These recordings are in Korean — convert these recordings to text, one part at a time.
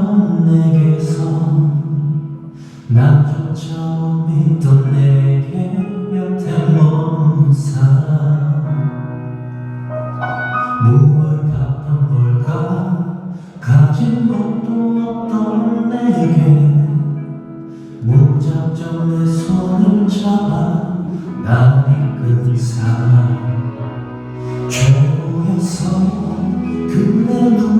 넌 내게서 나조차 믿던 내게 곁에 머문 사람 무얼 받던 걸까? 가진 것도 없던 내게 무작정 내 손을 잡아 나 이끈 사람. 최고였어 그래 눈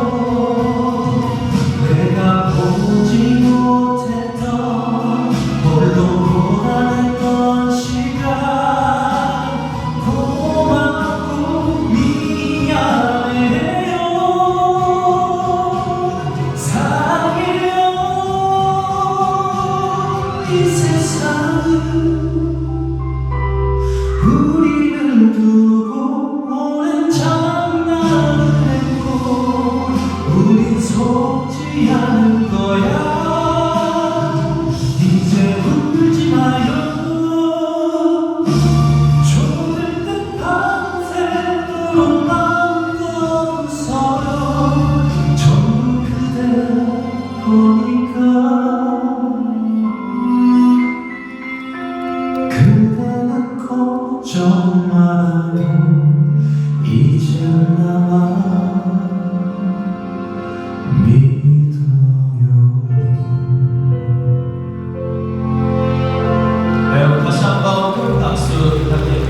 sabe